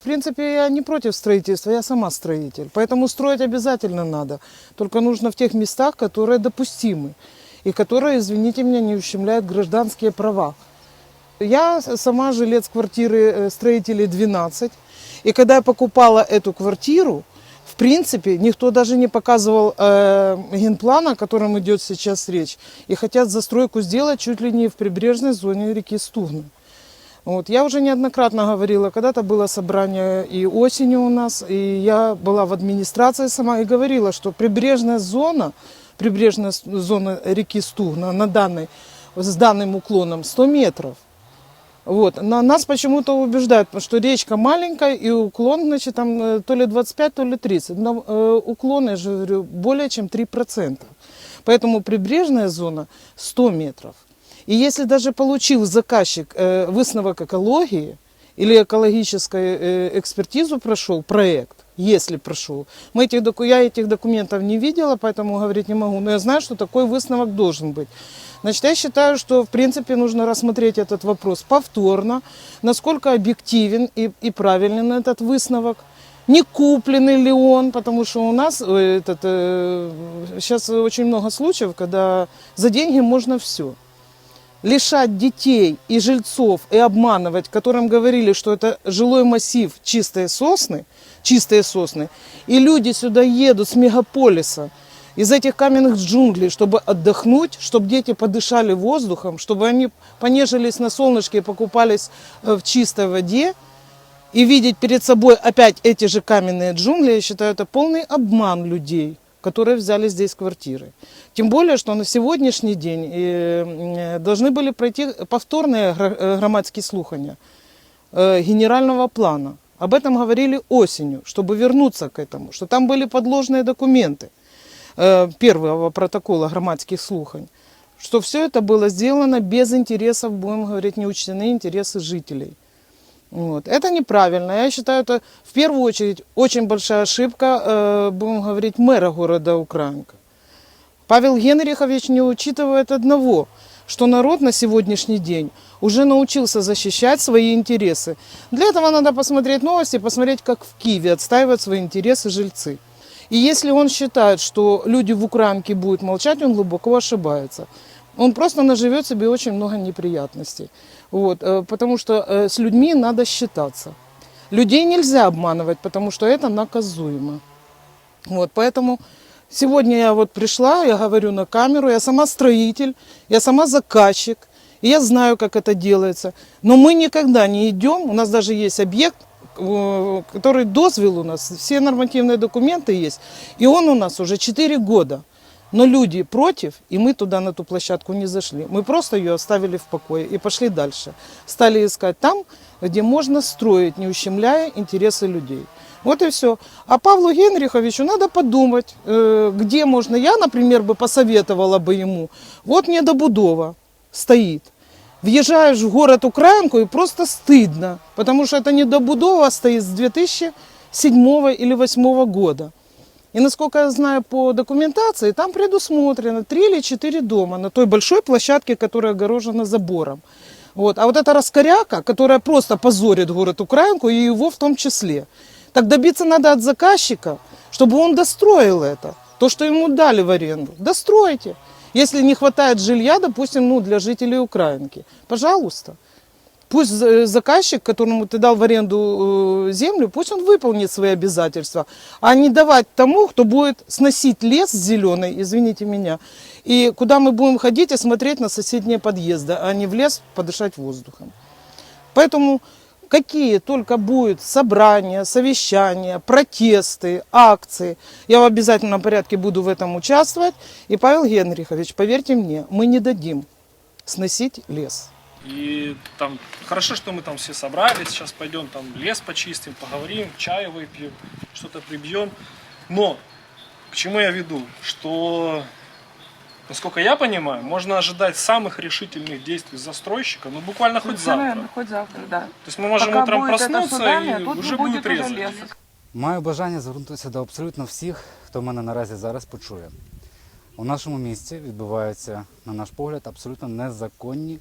В принципе, я не против строительства, я сама строитель. Поэтому строить обязательно надо. Только нужно в тех местах, которые допустимы. И которые, извините меня, не ущемляют гражданские права. Я сама жилец квартиры э, строителей 12. И когда я покупала эту квартиру, в принципе, никто даже не показывал э, генплана, о котором идет сейчас речь. И хотят застройку сделать чуть ли не в прибрежной зоне реки Стугна. Вот. Я уже неоднократно говорила, когда-то было собрание и осенью у нас, и я была в администрации сама и говорила, что прибрежная зона, прибрежная зона реки Стугна на данной, с данным уклоном 100 метров. Вот. На нас почему-то убеждают, что речка маленькая и уклон, значит, там э, то ли 25, то ли 30. Но э, уклон, я же говорю, более чем 3%. Поэтому прибрежная зона 100 метров. И если даже получил заказчик э, высновок экологии или экологическую э, экспертизу прошел, проект, если прошел, мы этих, доку- я этих документов не видела, поэтому говорить не могу, но я знаю, что такой высновок должен быть. Значит, я считаю, что, в принципе, нужно рассмотреть этот вопрос повторно, насколько объективен и, и правилен этот высновок, не купленный ли он, потому что у нас э, этот, э, сейчас очень много случаев, когда за деньги можно все Лишать детей и жильцов и обманывать, которым говорили, что это жилой массив чистые сосны, чистые сосны, и люди сюда едут с мегаполиса, из этих каменных джунглей, чтобы отдохнуть, чтобы дети подышали воздухом, чтобы они понежились на солнышке и покупались э, в чистой воде, и видеть перед собой опять эти же каменные джунгли, я считаю, это полный обман людей, которые взяли здесь квартиры. Тем более, что на сегодняшний день э, э, должны были пройти повторные э, громадские слухания генерального плана. Об этом говорили осенью, чтобы вернуться к этому, что там были подложные документы первого протокола громадских слухань, что все это было сделано без интересов, будем говорить, не учтены интересы жителей. Вот. Это неправильно. Я считаю, это в первую очередь очень большая ошибка, э, будем говорить, мэра города Украинка. Павел Генрихович не учитывает одного, что народ на сегодняшний день уже научился защищать свои интересы. Для этого надо посмотреть новости, посмотреть, как в Киеве отстаивают свои интересы жильцы. И если он считает, что люди в Украинке будут молчать, он глубоко ошибается. Он просто наживет себе очень много неприятностей. Вот, э, потому что э, с людьми надо считаться. Людей нельзя обманывать, потому что это наказуемо. Вот, поэтому сегодня я вот пришла, я говорю на камеру, я сама строитель, я сама заказчик, и я знаю, как это делается. Но мы никогда не идем, у нас даже есть объект, э, который дозвел у нас, все нормативные документы есть, и он у нас уже 4 года. Но люди против, и мы туда на ту площадку не зашли. Мы просто ее оставили в покое и пошли дальше. Стали искать там, где можно строить, не ущемляя интересы людей. Вот и все. А Павлу Генриховичу надо подумать, э, где можно. Я, например, бы посоветовала бы ему. Вот недобудова стоит. Въезжаешь в город Украинку и просто стыдно, потому что это недобудова стоит с 2007 или 2008 года. И насколько я знаю по документации, там предусмотрено три или четыре дома на той большой площадке, которая огорожена забором. Вот. А вот эта раскоряка, которая просто позорит город Украинку и его в том числе. Так добиться надо от заказчика, чтобы он достроил это. То, что ему дали в аренду. Достройте. Если не хватает жилья, допустим, ну, для жителей Украинки. Пожалуйста. Пусть за- заказчик, которому ты дал в аренду э, землю, пусть он выполнит свои обязательства, а не давать тому, кто будет сносить лес зеленый, извините меня, и куда мы будем ходить и смотреть на соседние подъезды, а не в лес подышать воздухом. Поэтому какие только будут собрания, совещания, протесты, акции, я в обязательном порядке буду в этом участвовать. И Павел Генрихович, поверьте мне, мы не дадим сносить лес. И там хорошо, что мы там все собрались, сейчас пойдем там лес почистим, поговорим, чай выпьем, что-то прибьем. Но к чему я веду? Что, насколько я понимаю, можно ожидать самых решительных действий застройщика, ну буквально хоть завтра. Наверное, хоть завтра, да. То есть мы можем Пока утром будет это проснуться судами, и тут уже не будет будет уже резать. леса. Маю бажання звернутися до абсолютно всіх, хто мене наразі зараз почує. У нашому місті відбуваються, на наш погляд, абсолютно незаконні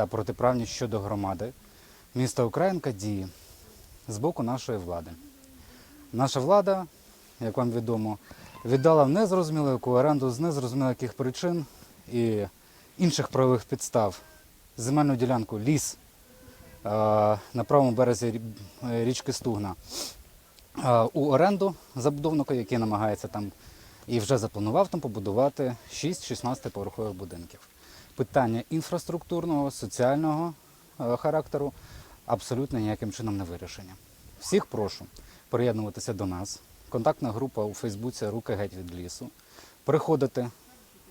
та протиправні щодо громади. Місто Українка дії. з боку нашої влади. Наша влада, як вам відомо, віддала в незрозумілу яку оренду з незрозуміло яких причин і інших правових підстав земельну ділянку ліс е, на правому березі річки Стугна е, у оренду забудовнику, який намагається там і вже запланував там побудувати 6-16 поверхових будинків. Питання інфраструктурного, соціального е, характеру абсолютно ніяким чином не вирішені. Всіх прошу приєднуватися до нас. Контактна група у Фейсбуці Руки геть від лісу. Приходити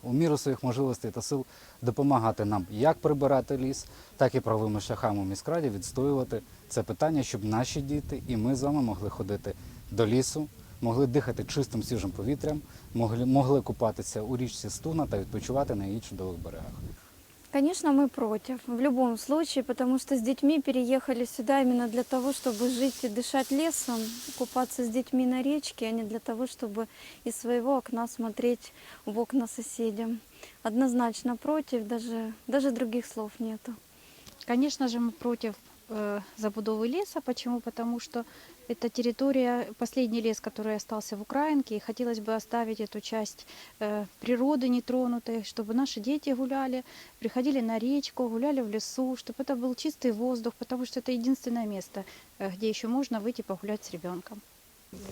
у міру своїх можливостей та сил допомагати нам як прибирати ліс, так і правовими шляхами у міськраді відстоювати це питання, щоб наші діти і ми з вами могли ходити до лісу, могли дихати чистим свіжим повітрям, могли, могли купатися у річці Стуна та відпочивати на її чудових берегах. Конечно, мы против, в любом случае, потому что с детьми переехали сюда именно для того, чтобы жить и дышать лесом, купаться с детьми на речке, а не для того, чтобы из своего окна смотреть в окна соседям. Однозначно против, даже, даже других слов нету. Конечно же, мы против э, забудовы леса. Почему? Потому что это территория, последний лес, который остался в Украинке, и хотелось бы оставить эту часть э, природы нетронутой, чтобы наши дети гуляли, приходили на речку, гуляли в лесу, чтобы это был чистый воздух, потому что это единственное место, э, где еще можно выйти погулять с ребенком.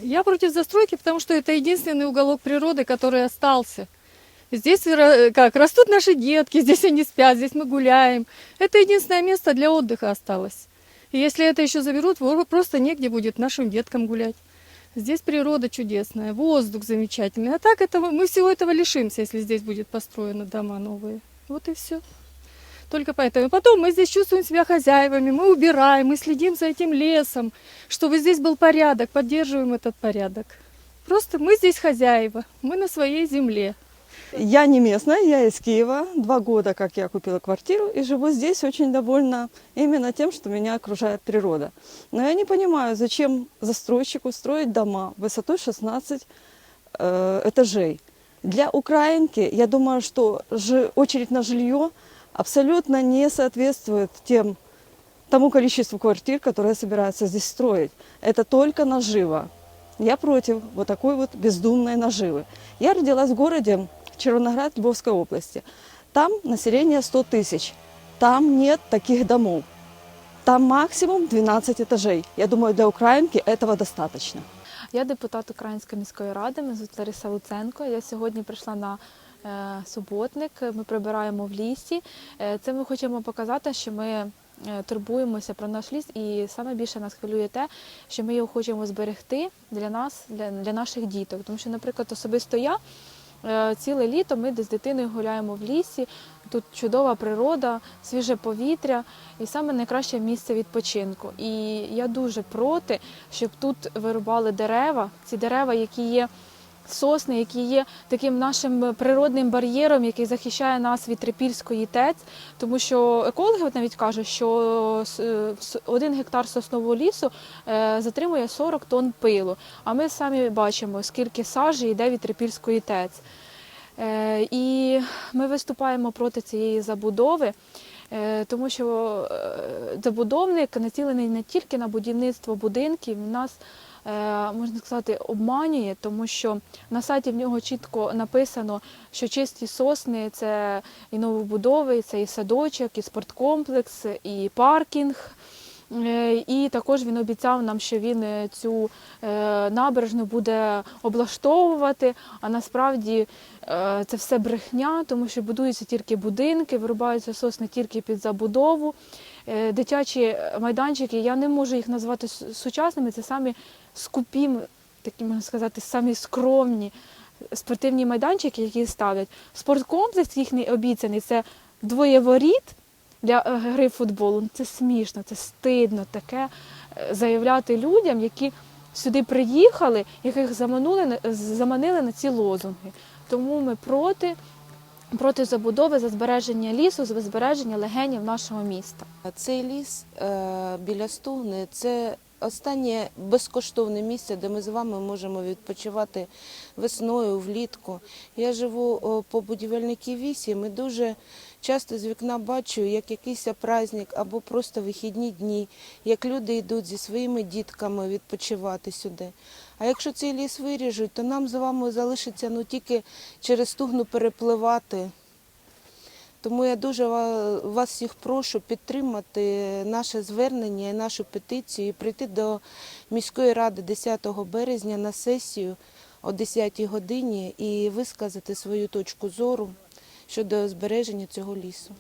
Я против застройки, потому что это единственный уголок природы, который остался. Здесь ра- как растут наши детки, здесь они спят, здесь мы гуляем. Это единственное место для отдыха осталось. И если это еще заберут, просто негде будет нашим деткам гулять. Здесь природа чудесная, воздух замечательный. А так этого, мы всего этого лишимся, если здесь будет построены дома новые. Вот и все. Только поэтому. Потом мы здесь чувствуем себя хозяевами, мы убираем, мы следим за этим лесом, чтобы здесь был порядок, поддерживаем этот порядок. Просто мы здесь хозяева, мы на своей земле. Я не местная, я из Киева. Два года, как я купила квартиру, и живу здесь очень довольна именно тем, что меня окружает природа. Но я не понимаю, зачем застройщику строить дома высотой 16 э, этажей. Для украинки, я думаю, что жи- очередь на жилье абсолютно не соответствует тем, тому количеству квартир, которые собираются здесь строить. Это только наживо. Я против вот такой вот бездумной наживы. Я родилась в городе Червоноград Львовской области. Там население 100 тысяч. Там нет таких домов. Там максимум 12 этажей. Я думаю, для украинки этого достаточно. Я депутат Української міської ради, мене звуть Лариса Луценко. Я сьогодні прийшла на е, суботник. Ми прибираємо в лісі. Е, Це ми хочемо показати, що ми е, турбуємося про наш ліс, і саме більше нас хвилює те, що ми його хочемо зберегти для нас, для, для наших діток. Тому що, наприклад, особисто я. е, Ціле літо ми з дитиною гуляємо в лісі. Тут чудова природа, свіже повітря і саме найкраще місце відпочинку. І я дуже проти, щоб тут вирубали дерева, ці дерева, які є сосни, які є таким нашим природним бар'єром, який захищає нас від трипільської ТЕЦ. Тому що екологи навіть кажуть, що е, один гектар соснового лісу е, затримує 40 тонн пилу. А ми самі бачимо, скільки сажі йде від трипільської ТЕЦ. Е, І ми виступаємо проти цієї забудови, тому що забудовник націлений не тільки на будівництво будинків, він нас, можна сказати, обманює, тому що на сайті в нього чітко написано, що чисті сосни це і новобудови, це і садочок, і спорткомплекс, і паркінг. Е, І також він обіцяв нам, що він е, цю е, набережну буде облаштовувати. А насправді е, це все брехня, тому що будуються тільки будинки, вирубаються сосни тільки під забудову. Е, Дитячі майданчики, я не можу їх назвати сучасними, це самі скупі, такі можна сказати, самі скромні спортивні майданчики, які ставлять. Спорткомплекс їхній обіцяний це двоє воріт для е, гри в футболу. Це смішно, це стидно таке е, заявляти людям, які сюди приїхали, яких заманули, на- заманили на ці лозунги. Тому ми проти, проти забудови за збереження лісу, за збереження легенів нашого міста. Цей ліс е, біля Стугни це останнє безкоштовне місце, де ми з вами можемо відпочивати весною, влітку. Я живу по будівельників 8 і дуже часто з вікна бачу, як якийсь праздник або просто вихідні дні, як люди йдуть зі своїми дітками відпочивати сюди. А якщо цей ліс виріжуть, то нам з вами залишиться ну тільки через Тугну перепливати. Тому я дуже вас всіх прошу підтримати наше звернення і нашу петицію і прийти до міської ради 10 березня на сесію о 10 годині і висказати свою точку зору щодо збереження цього лісу.